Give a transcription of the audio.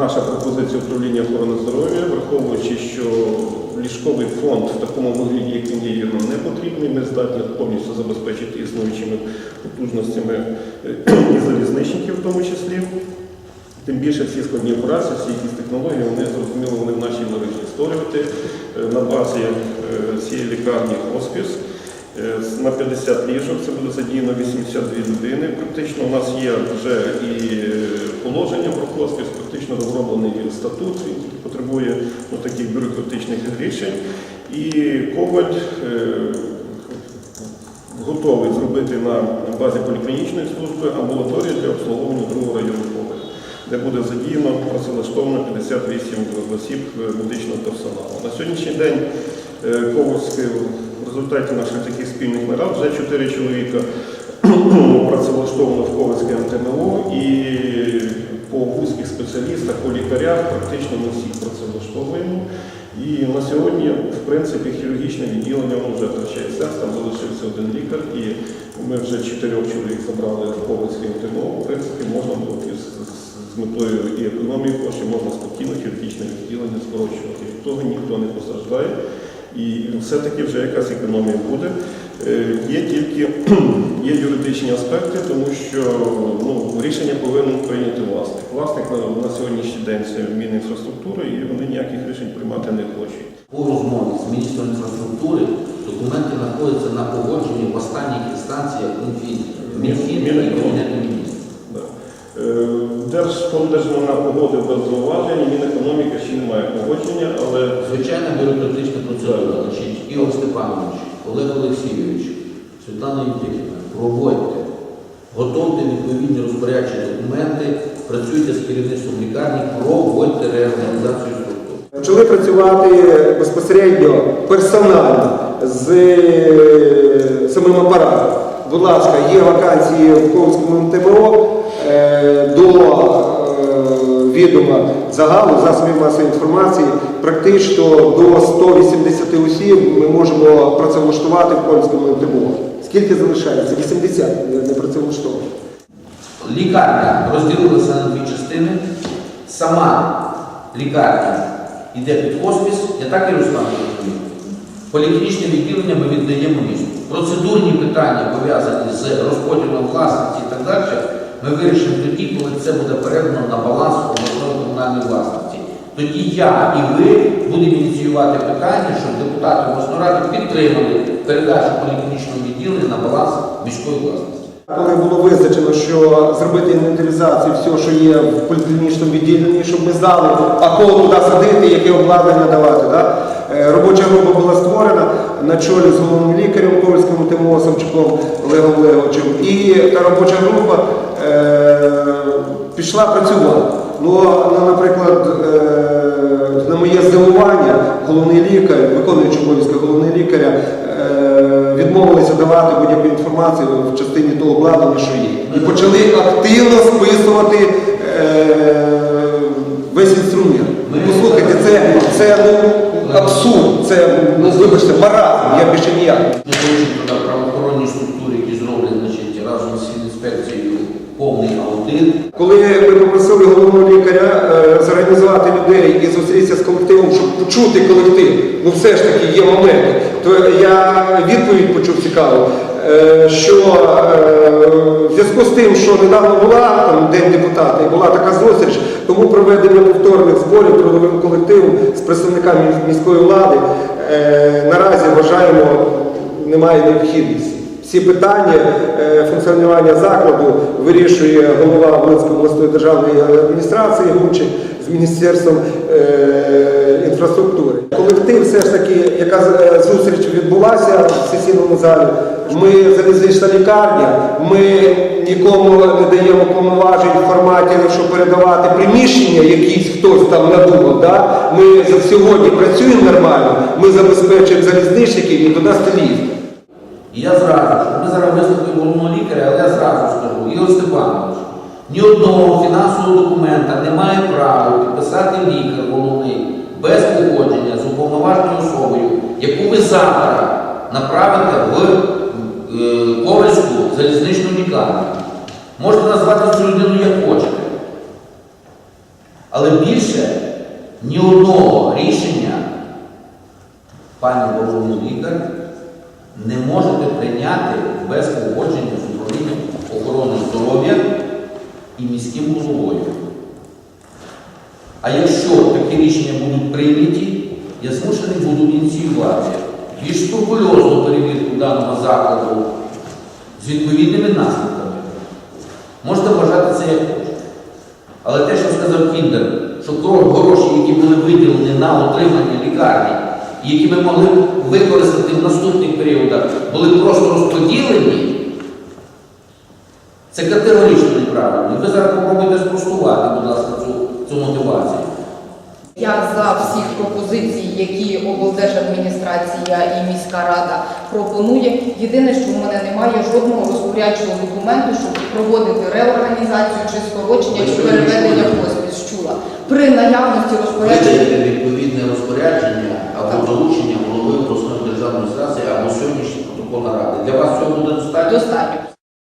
наша пропозиція управління охорони здоров'я, враховуючи, що ліжковий фонд в такому вигляді, як він є, нам не потрібний. Ми здатні повністю забезпечити існуючими потужностями е, і залізничників в тому числі. Тим більше всі складні операції, всі якісь технології, вони зрозуміло, вони в нашій мережі створювати е, на базі е, цієї лікарні хоспіс. Е, На 50 ліжок це буде задіяно 82 людини. Практично у нас є вже і е, положення про хоспіс, практично розроблений статут, він потребує ну, таких бюрократичних рішень. І коваль е, готовий зробити на базі поліклінічної служби амбулаторію для обслуговування другого району коваль, де буде задіяно працевлаштовано 58 осіб медичного персоналу. На сьогоднішній день Ковальський результаті наших таких спільних нарад вже 4 чоловіка працевлаштовано в Ковальське МТМО і по вузьких спеціалістах, по лікарях практично ми всіх працевлаштовуємо. І на сьогодні, в принципі, хірургічне відділення вже втрачає сенс, там залишився один лікар, і ми вже чотирьох чоловік забрали в Ковальське МТМО. В принципі, можна було з, метою і економії коштів можна спокійно хірургічне відділення скорочувати. Того ніхто не постраждає. І все-таки вже якась економія буде. Е, Є тільки є юридичні аспекти, тому що ну, рішення повинен прийняти власник. Власник на, на сьогоднішній день це Мінінфраструктури, і вони ніяких рішень приймати не хочуть. По розмові з міністром інфраструктури документи знаходяться на погодженні в останніх інстанціях Мінфін, Мінфін. Да. Е, Держфондержмона погодив без зауважень, Мінекономіки ще немає погодження, але Звичайна бюрократична процедура. Значить, Ігор Степанович, Олег Олексійович, Світлана Євтихівна, проводьте, готовте відповідні розпорядчі документи, працюйте з керівництвом лікарні, проводьте реорганізацію структур. Почали працювати безпосередньо персонально з е, самим апаратом. Будь ласка, є вакансії в Ковському МТМО е, до е, відома загалу засобів масової інформації. Практично до 180 осіб ми можемо працевлаштувати в Ковському МТМО. Скільки залишається? 80 не- не. Лікарня розділилася на дві частини. Сама лікарня йде під хоспіс, я так і розумію. Поліклінічне відділення ми віддаємо місту. Процедурні питання пов'язані з розподілом власності і так далі. Ми вирішимо тоді, коли це буде передано на баланс обласної комунальної власності. Тоді я і ви будемо ініціювати питання, щоб депутати обласної ради підтримали передачу поліклінічного відділення на баланс міської власності. Коли було визначено, що зробити інвентаризацію всього, що є в поліклінічному відділенні, щоб ми знали, а кого туди садити, яке обладнання давати. Да? Е, Робоча група була створена на чолі з головним лікарем Ковальським ТМО Самчуком Олегом Олеговичем. І та робоча група пішла працювати. Ну, наприклад, е, на моє здивування, головний лікар, виконуючий обов'язки головного лікаря, е, відмовилися давати будь-яку інформацію в частині того обладнання, що є. І почали активно списувати е, весь інструмент. Ну, Послухайте, це, це ну, абсурд, це, ну, вибачте, маразм, я більше ніяк. Правоохоронні структури, які значить, разом з інспекцією повний аудит. Коли ми попросили головного лікаря е, зорганізувати людей і зустрітися з колективом, щоб почути колектив, ну все ж таки є моменти, то я відповідь почув цікаву, е, що е, в зв'язку з тим, що недавно була там День депутата і була така зустріч, тому проведення повторних зборів трудовим колективом з представниками міської влади наразі вважаємо немає необхідності. Всі питання е, функціонування закладу вирішує голова Волинської обласної державної адміністрації Гучі з Міністерством е, інфраструктури. Колектив все ж таки, яка е, зустріч відбулася в сесійному залі. Ми залізнична лікарня, ми нікому не даємо повноважень в форматі, що передавати приміщення, якісь хтось там надумав. Да? Ми сьогодні працюємо нормально, ми забезпечуємо залізничників і туди стилістів. І я зразу, що ми зараз вислухаємо головного лікаря, але я зразу скажу, Ігор Степанович, ні одного фінансового документа не має права підписати лікар головний без погодження з уповноваженою особою, яку ви завтра направите в е, Ковальську залізничну лікарню. Можете назвати цю людину як хочете. Але більше ні одного рішення, пані головний лікар, не можете прийняти без погодження з управлінням охорони здоров'я і міським головою. А якщо такі рішення будуть прийняті, я змушений буду ініціювати більш скрупульозну перевірку даного закладу з відповідними наслідками. Можете вважати це як хочете. Але те, що сказав Кіндер, що кро- гроші, які були виділені на отримання лікарні, які ми могли б використати в наступних періодах, були просто розподілені, це категорично неправильно. І ви зараз попробуйте спростувати, будь ласка, цю, цю мотивацію. Я за всіх пропозицій, які облдержадміністрація і міська рада пропонує. Єдине, що в мене немає жодного розпорядчого документу, щоб проводити реорганізацію чи скорочення, чи переведення в хоспіс. Чула при наявності розпорядження відповідне розпорядження